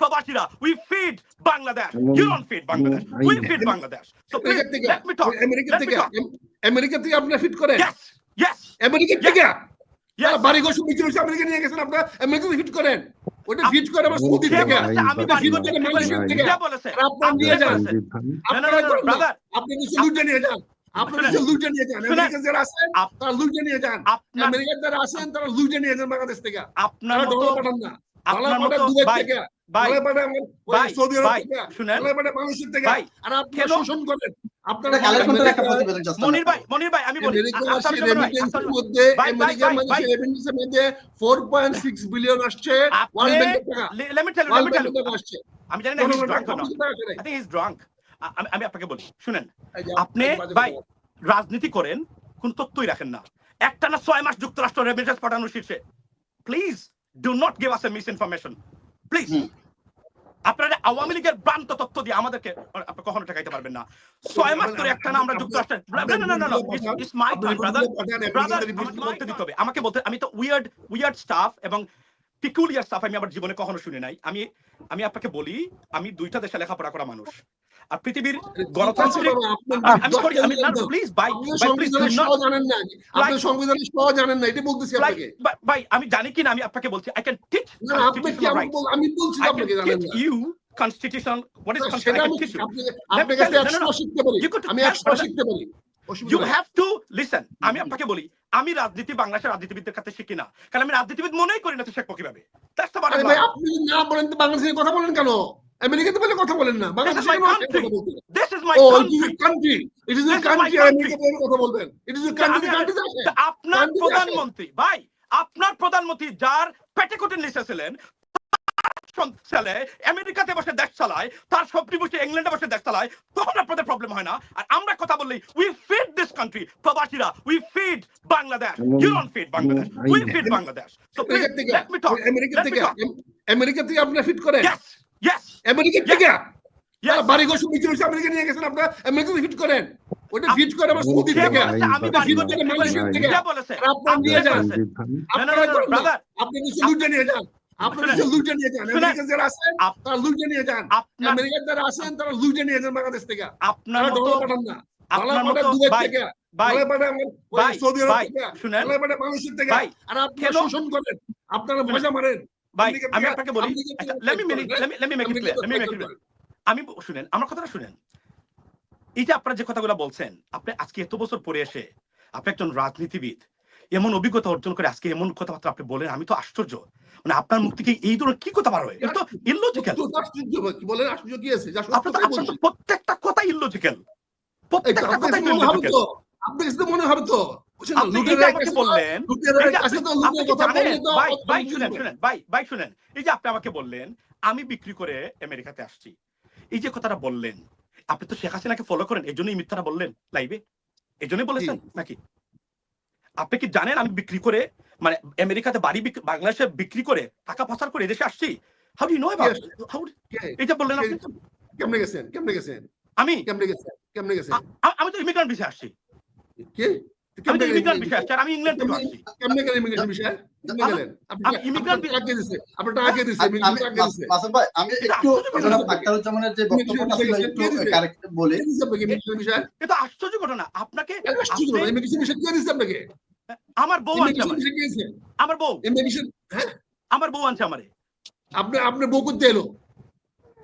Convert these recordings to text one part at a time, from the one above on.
প্রবাসীরা we feed Bangladesh you don't feed Bangladesh we feed Bangladesh so please America থেকে let me talk America থেকে America থেকে আপনারা fit করেন? Yes yes America থেকে? বাড়ি ঘর সব বিক্রি আমেরিকা নিয়ে গেছেন আপনারা? আমেরিকা ফিট করেন? ওটা ফিট করে আবার সৌদি থেকে আমি বাড়ি ভাই, করি? ভাই, বলেছে? আপনারা নিয়ে যান। আপনারা brother, আপনি কিছু লুটে নিয়ে যান। আপনারা লুটে নিয়ে যান। আমেরিকা যারা আছেন তারা লুটে নিয়ে যান। আপনার আমেরিকার যারা আছেন তারা লুটে নিয়ে যান বাংলাদেশ থেকে। আপনার ডলার পাঠান না। আপনার মতো ভাই ভাই ডলার পাঠান আমার ওই ভাই, সৌদি আরব থেকে শুনেন। মানুষের থেকে আর আপনারা কেন- শোষণ করেন। আপনারা এটা কালের কন্টের একটা আমেরিকা- প্রতিবেদন just মনির ভাই মনির ভাই আমি বলি আমেরিকা আ- আফসার মাসে জামান ভাই, রেমিটেন্সের আফসার- মধ্যে ভাই, ভাই, আমেরিকার ভাই, মানুষের ভাই। রেমিটেন্সের মধ্যে 4.6 বিলিয়ন আসছে আপনি আমি জানি না আমি আপনাকে বলি শুনেন আপনি ভাই রাজনীতি করেন কোন তথ্যই রাখেন না। একটা না ছয় মাস যুক্তরাষ্ট্র রেমিটেন্স পাঠানোর শীর্ষে। Please do not give us a miss information please আপনারা আওয়ামী লীগের ভ্রান্ত তথ্য দিয়ে আমাদেরকে আপনি কখনো ঠেকাইতে পারবেন না। ছয় মাস ধরে একটা না আমরা যুক্তরাষ্ট্রের না না না না it's my time brother brother আমাকে বলতে দিতে হবে। আমাকে বলতে আমি তো উইয়ার্ড উইয়ার্ড স্টাফ এবং পিকুলিয়ার স্টাফ আমি আমার জীবনে কখনো শুনি নাই। আমি আমি আপনাকে বলি আমি দুইটা দেশে লেখাপড়া করা মানুষ। আর পৃথিবীর গণতান্ত্রিক আমি প্লিজ বাই প্লিজ জানেন না। আপনি সংবিধানের সহ জানেন না এটা বলতেছি আপনাকে। ভাই আমি জানি কি না আমি আপনাকে বলছি আই ক্যান টিচ না আপনি কি আমি বলছি আপনাকে জানেন না। you constitutional what is না, constitution সেটা I আমি can teach you. আপনি- কাছে you, no, no, একশো no. শিখতে পারি আমি tell, একশো brother. শিখতে পারি নাই। have to listen. আমি আপনাকে বলি আমি রাজনীতি বাংলাদেশের রাজনীতিবিদদের কাছে শিখি না। কারণ আমি রাজনীতিবিদ মনেই করি না তো শিখব কীভাবে। ভাই. আপনি না বলেন তো বাংলাদেশের কথা বলেন কেন? আমেরিকাতে বলে কথা বলেন না বাংলাদেশে my কেন আসেন country. কথা বলতে? This is my oh it is country. Country it is This country আমেরিকাতে কথা বলবেন। ইট ইজ কান্ট্রি কান্ট্রি আছে আপনার প্রধানমন্ত্রী ভাই আপনার প্রধানমন্ত্রী যার পেটিকোটের নিচে ছিলেন ছেলে আমেরিকাতে বসে দেশ চালায় তার সবটি বসে ইংল্যান্ডে বসে দেশ চালায় তখন আপনাদের প্রবলেম হয় না। আর আমরা কথা বললেই উই ফিড দিস কান্ট্রি প্রবাসীরা we feed Bangladesh. You don't feed Bangladesh we feed Bangladesh so please America থেকে লেট মি টক আমেরিকা থেকে আমেরিকা থেকে আপনারা ফিট করেন। আমেরিকা থেকে? বাড়ি ঘর সব বিক্রি হচ্ছে আমেরিকা নিয়ে গেছেন আপনারা? আমেরিকা ফিট করেন। ওটা ফিট করে সৌদি থেকে। করি? আপনারা নিয়ে যান। বলেছেন। সঞ্জীব ভাই। না, না, না, আপনারা করেন না। আপনি কিছু লুটে নিয়ে যান। আপনারা কিছু লুটে নিয়ে যান। আমেরিকা যারা আছেন তারা লুটে নিয়ে যান। আপনার আমেরিকার যারা আছেন তারা লুটে নিয়ে যান বাংলাদেশ থেকে। আপনার তারা মতো ডলার পাঠান না। মতো দুবাই থেকে। আপনারা মজা মারেন। ভাই আমি আপনাকে বলি আচ্ছা let me let me make it clear let me make it আমি শুনেন আমার কথাটা শুনেন। এই যে আপনারা যে কথাগুলো বলছেন আপনি আজকে এত বছর পরে এসে আপনি একজন রাজনীতিবিদ এমন অভিজ্ঞতা অর্জন করে আজকে এমন কথাবার্তা আপনি বলেন আমি তো আশ্চর্য। মানে আপনার মুখ থেকে এই ধরনের কি কথা বার হয়? এটা তো ইললজিক্যাল বলেন? আশ্চর্য কি আছে? প্রত্যেকটা কথা ইললজিক্যাল প্রত্যেকটা কথাই মনে হবে ইললজিক্যাল তো। আপনার কাছে মনে হবে তো। বুঝছেন তো? আপনি এই যে আপনি- আমাকে বললেন আমি বিক্রি করে আমেরিকাতে আসছি এই যে কথাটা বললেন আপনি তো শেখ হাসিনাকে ফলো করেন এই জন্যই মিথ্যাটা বললেন লাইভে এই জন্যই বলেছেন নাকি? আপনি কি জানেন আমি বিক্রি করে মানে আমেরিকাতে বাড়ি বাংলাদেশে বিক্রি করে টাকা পাচার করে এদেশে আসছি? How do know about how বললেন আপনি কেমনে গেছেন? কেমনে গেছেন? আমি? কেমনে গেছেন? কেমনে গেছেন? আমি তো ইমিগ্রেন্ট ভিসা আসছি। কে? আমি ইমিগ্রেন্ট আমি ইংল্যান্ড থেকে আসছি। কেমনে গেলেন ইমিগ্রেশন বিষয়ে? আপনি আশ্চর্য ঘটনা। আপনাকে বিষয়ে আপনি- বিষয়ে আমার বউ আনছে আমার। বিষয়ে বউ। হ্যাঁ? আমার বউ আনছে আমারে। আপনি আপনার বউ করতে এলো?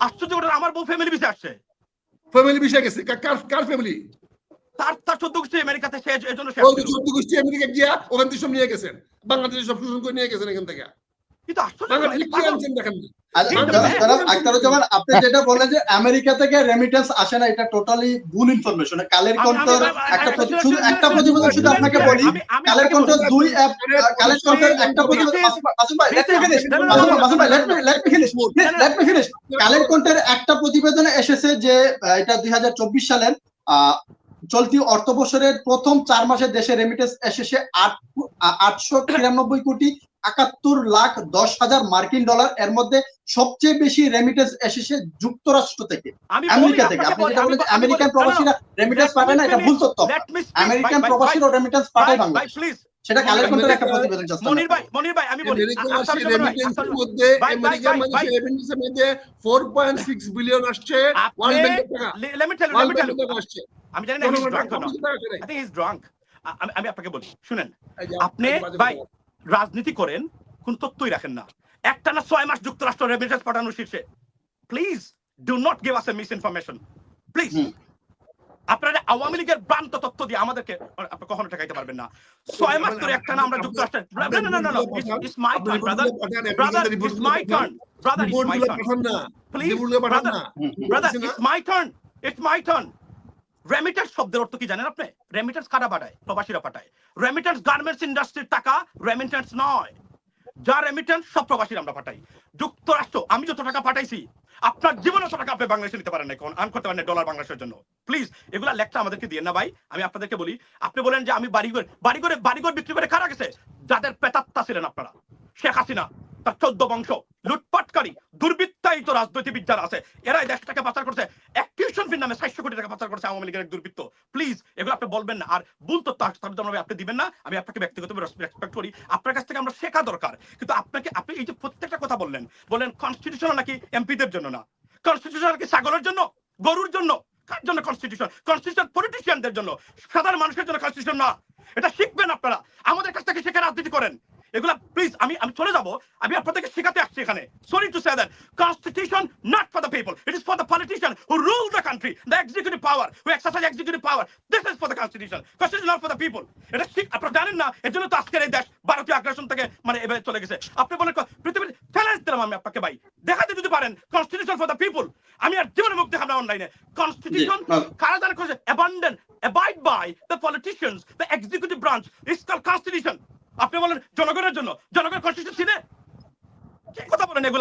আশ্চর্য ঘটনা আমার বউ ফ্যামিলি ভিসা আসছে। ফ্যামিলি বিষয়ে গেছে। কার কার ফ্যামিলি তার তার চোদ্দ গোষ্ঠী আমেরিকাতে সে এই সে ওই যে আসছিল। চোদ্দ গোষ্ঠী আমেরিকা গিয়া ওখান থেকে সব নিয়ে গেছেন। বাংলাদেশে সব শোষণ করে নিয়ে গেছেন এখান থেকে। কিন্তু আশ্চর্য ঘটনা, বাংলাদেশে এটা কি পাগল। আনছেন দেখেন না। আর কিন্তু জনাব- ভাই- জনাব আখতারুজ্জামান আপনি যেটা বললেন যে আমেরিকা থেকে রেমিটেন্স আসে না এটা টোটালি ভুল ইনফরমেশন কালের একটা শুধু একটা প্রতিবেদন শুধু আপনাকে বলি। কালের দুই অ্যাপ কালের একটা প্রতিবেদন is- ভাই, let me finish No, no, no, Masud no, ভাই, no, মাসুদ ভাই no, let me let me finish let me finish কালের একটা প্রতিবেদনে এসেছে যে এটা দুই হাজার চব্বিশ সালের আহ, চলতি অর্থ বছরের প্রথম চার মাসে দেশে রেমিটেন্স এসেছে আট আটশো তিরানব্বই কোটি একাত্তর লাখ দশ হাজার মার্কিন ডলার। এর মধ্যে সবচেয়ে বেশি রেমিটেন্স এসেছে যুক্তরাষ্ট্র থেকে। আমেরিকা থেকে। আপনাকে আপনি যেটা বলেন আমেরিকান প্রবাসীরা রেমিটেন্স পাঠায় না এটা ভুল. তথ্য। আমেরিকান প্রবাসীরা রেমিটেন্স পাঠায় বাংলাদেশ। সেটা কালের একটা প্রতিবেদন মনির ভাই মনির ভাই আমি বলি আমেরিকা আ- মাসে আফতার জামান ভাই, রেমিটেন্সের মধ্যে আমেরিকার রেমিটেন্সের মধ্যে 4.6 বিলিয়ন আসছে ওয়ার্ল্ড ব্যাংকের টাকা। ব্যাংকের you, টাকা আসছে। আমি জানি না he's জনগণের drunk or টাকা not. বুঝতে পারছে না। I think he's drunk. আ- আমি আমি আপনাকে বলি শুনেন আপনি ভাই রাজনীতি করেন কোন তথ্যই রাখেন না। একটা না ছয় মাস যুক্তরাষ্ট্র রেমিটেন্স পাঠানোর শীর্ষে। Please do not give us a miss information please. আপনারা আওয়ামী লীগের ভ্রান্ত তথ্য দিয়ে আমাদেরকে আপনি কখনো ঠেকাইতে পারবেন না। ছয় মাস ধরে একটা না আমরা যুক্তরাষ্ট্রের না না না না it's my turn brother brother it's my turn brother it's my turn পাঠান না। Please, রিপোর্টগুলো পাঠান brother. না। হুম, হুম। Brother it's my turn it's my turn remittance শব্দের অর্থ কি জানেন আপনি? রেমিটেন্স কারা পাঠায়? প্রবাসীরা পাঠায়। রেমিটেন্স গার্মেন্টস ইন্ডাস্ট্রির টাকা রেমিটেন্স নয়। যা রেমিটেন্স সব প্রবাসী আমরা পাঠাই। যুক্তরাষ্ট্র, আমি যত টাকা পাঠাইছি, আপনার জীবনে অত টাকা আপনি বাংলাদেশে নিতে পারেন না এখন আন করতে পারেন ডলার বাংলাদেশের জন্য। প্লিজ এগুলা লেখা আমাদেরকে দিয়ে না ভাই, আমি আপনাদেরকে বলি, আপনি বলেন যে আমি বাড়িঘর, বাড়িঘরে, বাড়িঘর বিক্রি করে কারা গেছে, যাদের পেতাত্তা ছিলেন আপনারা, শেখ হাসিনা চোদ্দ বংশ। লুটপাটকারী, দুর্বৃত্তায়িত যারা আছে। এরাই পাচার করছে। এক টিউশন ফির নামে কোটি টাকা পাচার করছে আওয়ামী লীগের এক দুর্বৃত্ত। প্লিজ, এগুলো আপনি বলবেন না। আর ভুল আপনি দিবেন না। আমি আপনাকে রেসপেক্ট করি। আপনার কাছ থেকে আমরা শেখা দরকার। কিন্তু আপনাকে, আপনি এই যে প্রত্যেকটা কথা বললেন বললেন কনস্টিটিউশন নাকি এমপিদের জন্য না? কনস্টিটিউশন নাকি ছাগলের জন্য? গরুর জন্য? কার জন্য কনস্টিটিউশন কনস্টিটিউশন পলিটিশিয়ানদের জন্য? সাধারণ মানুষের জন্য কনস্টিটিউশন না। এটা শিখবেন আপনারা। আমাদের কাছ থেকে শিখে রাজনীতি করেন। এগুলা প্লিজ আমি আমি চলে যাব। আমি আপনাদেরকে শেখাতে আসছি এখানে। Sorry to say that constitution not for the people it is for the politician who rule the country the executive power who exercise executive power this is for the constitution constitution not for the people এটা ঠিক আপনারা জানেন না এর জন্য তো আজকের এই দেশ ভারতীয় আগ্রাসন থেকে মানে এভাবে চলে গেছে। আপনি বলেন পৃথিবীর চ্যালেঞ্জ দিলাম আমি আপনাকে ভাই। দেখাতে যদি পারেন কনস্টিটিউশন ফর দ্য পিপল আমি আর জীবনে মুখ দেখাবো অনলাইনে। কনস্টিটিউশন কারা জানা করেছে abandon abide by the politicians the executive branch. Is called constitution আপনি বলেন জনগণের জন্য জনগণ কনস্টিটিউশন ছিনে কি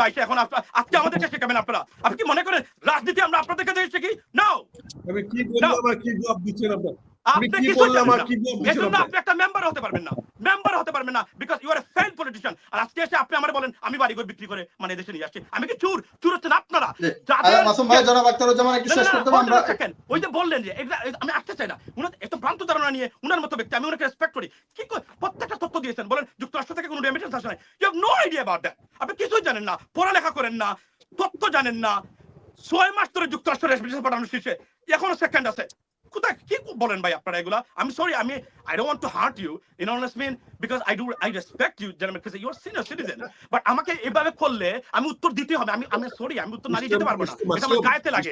আইসে এখন আপনার আজকে আমাদেরকে শেখাবেন আপনারা। আপনি কি মনে করেন রাজনীতি আমরা আপনাদের কাছে শিখি নাও আমি কি বললাম আর কি জবাব দিচ্ছেন আপনারা? আপনি কি বললাম আর কি জবাব দিচ্ছেন আপনি একটা মেম্বার হতে পারবেন না। মেম্বার হতে পারবেন না বিকজ ইউ আর আপনি আমার বলেন আমি বিক্রি করে মানে এদেশে নিয়ে আসছি। আমি কি চুর? চুর হচ্ছেন আপনারা? না, না, না. ওই যে বললেন যে আমি আসতে চাই না। উনার এত ভ্রান্ত ধারণা নিয়ে উনার মতো ব্যক্তি আমি ওনাকে রেসপেক্ট করি। কি প্রত্যেকটা তথ্য দিয়েছেন বলেন যুক্তরাষ্ট্র থেকে কোনো রেমিটেন্স আসে নাই। You have no idea about that আপনি কিছুই জানেন না পড়ালেখা করেন না তথ্য জানেন না। ছয় মাস ধরে যুক্তরাষ্ট্র রেমিটেন্স পাঠানোর শীর্ষে এখনও সেকেন্ড আছে। কোথায়? কি বলেন ভাই আপনারা এগুলা? আমি সরি আমি I don't want to hurt you in honest mean because I do I respect you gentleman because you are senior citizen but আমাকে এভাবে করলে আমি উত্তর দিতে হবে। আমি আমি সরি আমি উত্তর না দিয়ে যেতে পারব না। এটা আমার গায়েতে লাগে।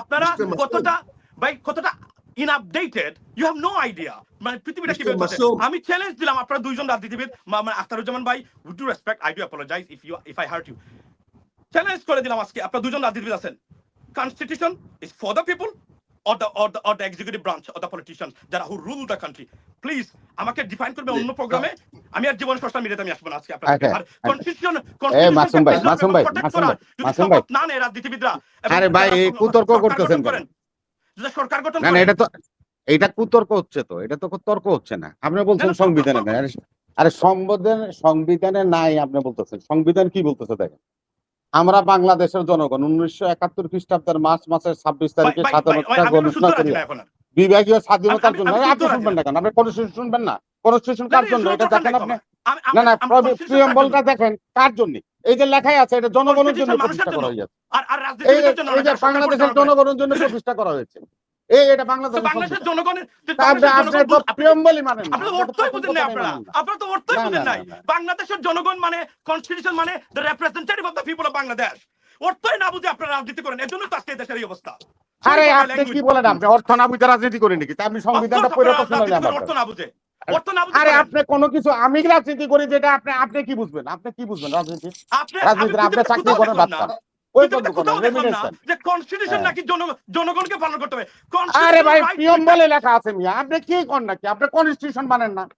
আপনারা কতটা ভাই কতটা unupdated you have no idea মানে পৃথিবীটা। Masood. আমি চ্যালেঞ্জ দিলাম আপনারা দুইজন রাজনীতিবিদ মানে আখতারুজ্জামান ভাই with to respect I do apologize if you if I hurt you challenge করে দিলাম আজকে। আপনারা দুজন রাজনীতিবিদ আছেন। Constitution is for the people or the or the or the executive branch or the politicians যারা who rule the country. Please আমাকে define করবে অন্য প্রোগ্রামে আমি আর জীবন সোশ্যাল মিডিয়াতে আমি আসব না আজকে আপনার আর। মাসুম ভাই, মাসুম ভাই, মাসুম ভাই, মাসুম না রাজনীতিবিদরা আরে ভাই, এই সরকার কুতর্ক করতেছেন করেন, যদি সরকার গঠন না এটা তো এটা কুতর্ক হচ্ছে তো এটা তো তর্ক হচ্ছে না। আপনি বলছেন সংবিধানে আরে আরে সংবিধান সংবিধানে নাই আপনি বলতেছেন। সংবিধান কি বলতেছে দেখেন। আমরা বাংলাদেশের জনগণ উনিশশো একাত্তর খ্রিস্টাব্দের মার্চ মাসের ছাব্বিশ তারিখে স্বাধীনতা ঘোষণা করি। বিভাগীয় স্বাধীনতার জন্য। আপনি শুনবেন না। কেন? আপনি কনস্টিটিউশন শুনবেন না? কনস্টিটিউশন কার জন্য? এটা দেখেন আপনি। না। না প্রিয়ম্বলটা দেখেন কার জন্য? এই যে লেখাই আছে এটা জনগণের জন্য প্রতিষ্ঠা করা। হয়েছে। আর আর এই যে বাংলাদেশের জনগণের জন্য প্রতিষ্ঠা করা হয়েছে। এই এটা বাংলাদেশের জনগণের আপনারা তো অর্থই বুঝেন নাই। বাংলাদেশের জনগণ মানে কনস্টিটিউশন মানে the representative of the people of Bangladesh অর্থই না বুঝে আপনারা রাজনীতি করেন তো আজকে দেশের এই অবস্থা। আরে Sorry for আপনি কি বলেন আপনি? অর্থ না বুঝে রাজনীতি করেন নাকি? আপনি সংবিধানটা অর্থ পড়ে তো শুনালেন রাজনীতি অর্থ না বুঝে। আরে আপনি কোনো কিছু আমি রাজনীতি করি যেটা আপনি আপনি কি বুঝবেন? আপনি কি বুঝবেন রাজনীতি? আমি আপনি চাকরি করেন বাচ্চা হ্যাঁ। আরে ভাই বলে লেখা আছে মিয়া। আপনি কি নাকি? আপনি কনস্টিটিউশন মানেন না।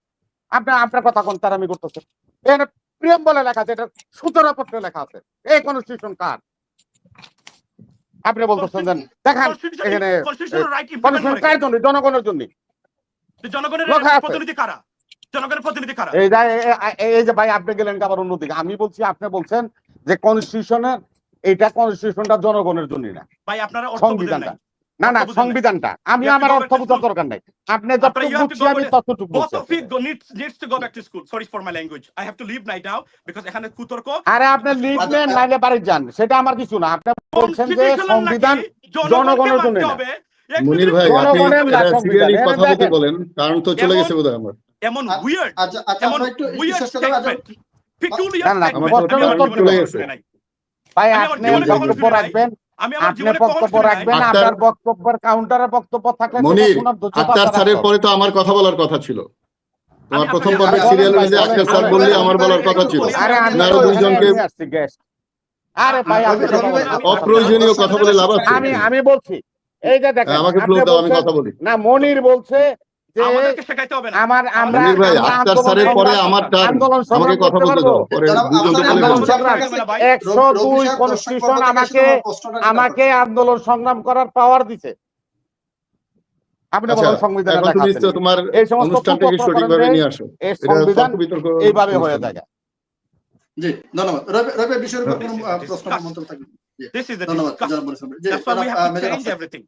আপনি আপনার কথা কোন তার আমি করতেছি। প্রিয়ম বলে লেখা আছে এটা পত্রে লেখা আছে। এই কনস্টিটিউশন কার? আপনি বলতেছেন দেখান এখানে করে। জন্য? জনগণের জন্য। জনগণের প্রতিনিধি কারা? জনগণের প্রতিনিধি কারা? এই যে এ- এ- এই যে ভাই আপনি গেলেন আবার অন্যদিকে। আমি বলছি আপনি বলছেন যে কনস্টিটিউশনের এটা কনস্টিটিউশনটা জনগণের জন্য না। ভাই আপনারা অর্থ বুঝেন সংবিধানটা। নাই। না না নাই। সংবিধানটা। আমি আমার অর্থ back to বুঝা school. দরকার নাই। আপনি যতটুকু বুঝছি আমি ততটুকু both বুঝছি। of you go, needs needs to go back to school sorry for my language. I have to leave right now because এখানে কুতর্ক। আরে আপনি লিখবেন আচ্ছা, নাইলে বাড়ি যান। সেটা আমার কিছু না। আপনি বলছেন যে সংবিধান জনগণের জন্য না। হবে? মনির ভাই আপনি। সিরিয়ালি কথা বলতে বলেন কারণ তো চলে গেছে বোধহয় আমার। এমন উইয়ার্ড আচ্ছা আচ্ছা একটু একটু উইয়ার্ড। আচ্ছা, স্টেটমেন্ট পেকুলিয়ার না, না, স্টেটমেন্ট বর্তমান আমার তো চলে গেছে। ভাই আমি আপনি বক্তব্য রাখবেন। আপনি বক্তব্য রাখবেন আপনার বক্তব্যের কাউন্টারে বক্তব্য থাকলে মনির আক্তার স্যারের পরে তো আমার কথা বলার কথা ছিল। তোমার প্রথম সিরিয়াল অনুযায়ী আক্তার স্যার বললে আমার বলার কথা ছিল। আরে দুইজনকে-। আরে ভাই অপ্রয়োজনীয় কথা বলে লাভ আছে। আমি আমি বলছি এই যে দেখেন আমাকে দাও আমি কথা বলি। না মনির বলছে যে আমাদেরকে শেখাইতে হবে না। আমার আমরা ভাই আমরা আক্তার আন্দোলন স্যারের পরে আমার আন্দোলন আমাকে কথা বলতে দাও। পরে আন্দোলন সংগ্রাম কনস্টিটিউশন আমাকে আমাকে আন্দোলন করার পাওয়ার দিছে। আপনি আচ্ছা বলেন সংবিধানে? তোমার এই সমস্ত অনুষ্ঠানটাকে সঠিকভাবে নিয়ে আসো। সংবিধান এইভাবে হয়ে। জি ধন্যবাদ। রবি রবি বিষয়ের উপর কোনো প্রশ্ন মন্তব্য থাকবে this is the ধন্যবাদ discuss. জনাব বরিশ আহমেদ। জি, that's why we have to change everything